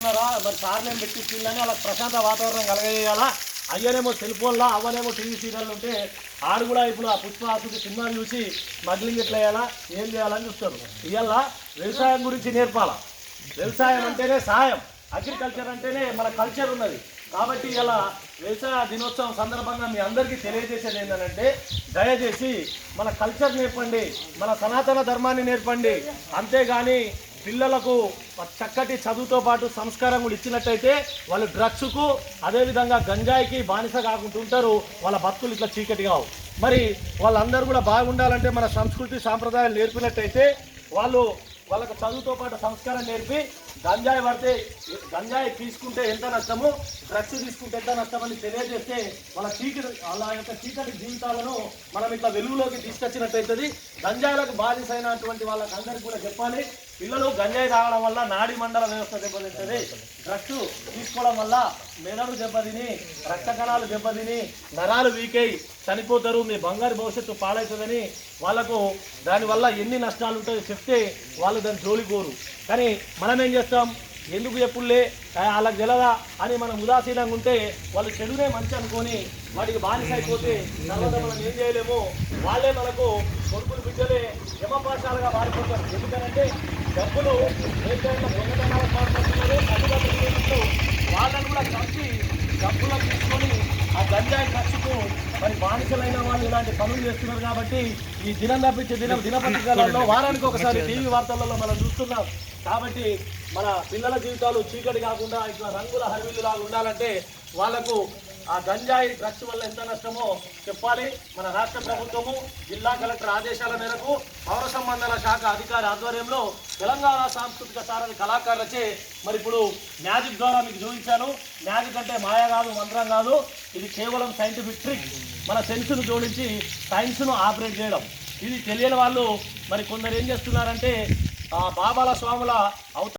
ఉన్నారా? మరి సార్లు ఏం పెట్టించిందని వాళ్ళకి ప్రశాంత వాతావరణం కలగజేయాలా? అయ్యనేమో సెల్ఫోన్లా అవ్వనేమో టీవీ సీరియల్ ఉంటే ఆడు కూడా ఇప్పుడు ఆ పుష్ప ఆసుపత్రి సినిమాలు చూసి మగ్లింగ్ ఎట్లా వేయాలా ఏం చేయాలని చూస్తారు. ఇవాళ వ్యవసాయం గురించి నేర్పాలా? వ్యవసాయం అంటేనే సాయం. అగ్రికల్చర్ అంటేనే మన కల్చర్ ఉన్నది. కాబట్టి ఇలా వ్యవసాయ దినోత్సవం సందర్భంగా మీ అందరికీ తెలియజేసేది ఏంటంటే దయచేసి మన కల్చర్ నేర్పండి మన సనాతన ధర్మాన్ని నేర్పండి. అంతేగాని పిల్లలకు చక్కటి చదువుతో పాటు సంస్కారం కూడా ఇచ్చినట్టయితే వాళ్ళు డ్రగ్స్కు అదేవిధంగా గంజాయికి బానిస కాకుండా ఉంటారు. వాళ్ళ బతుకులు ఇట్లా చీకటి కావు. మరి వాళ్ళందరూ కూడా బాగుండాలంటే మన సంస్కృతి సాంప్రదాయాలు నేర్పినట్టయితే వాళ్ళు వాళ్ళకు చదువుతో పాటు సంస్కారం నేర్పి గంజాయి పడితే గంజాయి తీసుకుంటే ఎంత నష్టము డ్రగ్స్ తీసుకుంటే ఎంత నష్టం అని తెలియజేస్తే వాళ్ళ చీకటి వాళ్ళ యొక్క చీకటి జీవితాలను మనం ఇట్లా వెలుగులోకి తీసుకొచ్చినట్టయితుంది. గంజాయిలకు బాధిసైనటువంటి వాళ్ళకి అందరికీ కూడా చెప్పాలి. పిల్లలు గంజాయి తాగడం వల్ల నాడి మండల వ్యవస్థ దెబ్బతింటుంది. డ్రగ్స్ తీసుకోవడం వల్ల మెదడు దెబ్బతిని రక్త కణాలు దెబ్బతిని నరాలు వీకై చనిపోతారు. మీ బంగారు భవిష్యత్తు పాడవుతుందని వాళ్ళకు దానివల్ల ఎన్ని నష్టాలు ఉంటాయో చెప్తే వాళ్ళు దాన్ని జోలికోరు కానీ మనం ఏం చేస్తాం? ఎందుకు చెప్పులే వాళ్ళకి తెలదా? అని మనం ఉదాసీనంగా ఉంటే వాళ్ళు చెడునే మంచి అనుకొని వాటికి బానిస అయిపోతే తర్వాత మనం ఏం చేయలేము? వాళ్ళే మనకు కొడుకులు బిడ్డలే యమపాశాలుగా మారిపోతారు. ఎందుకంటే డబ్బులు ఏదైనా టైంలో దొంగతనాలకు మారిపోతున్నారు వాళ్ళని కూడా చంపి డబ్బులు తీసుకొని ఆ గంజాయి ఖర్చుకు మరి బానిసలైన వాళ్ళు ఇలాంటి పనులు చేస్తున్నారు కాబట్టి ఈ దినం తప్పించే దినం దినపత్రికలలో వారానికి ఒకసారి టీవీ వార్తలలో మనం చూస్తున్నాం. కాబట్టి మన పిల్లల జీవితాలు చీకటి కాకుండా ఇట్లా రంగుల హరివిల్లులాగా ఉండాలంటే వాళ్ళకు ఆ గంజాయి డ్రగ్స్ వల్ల ఎంత నష్టమో చెప్పాలి. మన రాష్ట్ర ప్రభుత్వము జిల్లా కలెక్టర్ ఆదేశాల మేరకు పౌర సంబంధాల శాఖ అధికారి ఆధ్వర్యంలో తెలంగాణ సాంస్కృతిక సారథి కళాకారులచే మరి ఇప్పుడు మ్యాజిక్ ద్వారా మీకు చూపించాను. మ్యాజిక్ అంటే మాయ కాదు మంత్రం కాదు. ఇది కేవలం సైంటిఫిక్ ట్రిక్. మన సెన్స్ను జోడించి సైన్స్ను ఆపరేట్ చేయడం. ఇది తెలియని వాళ్ళు మరి కొందరు ఏం చేస్తున్నారంటే బాబాల స్వాముల అవత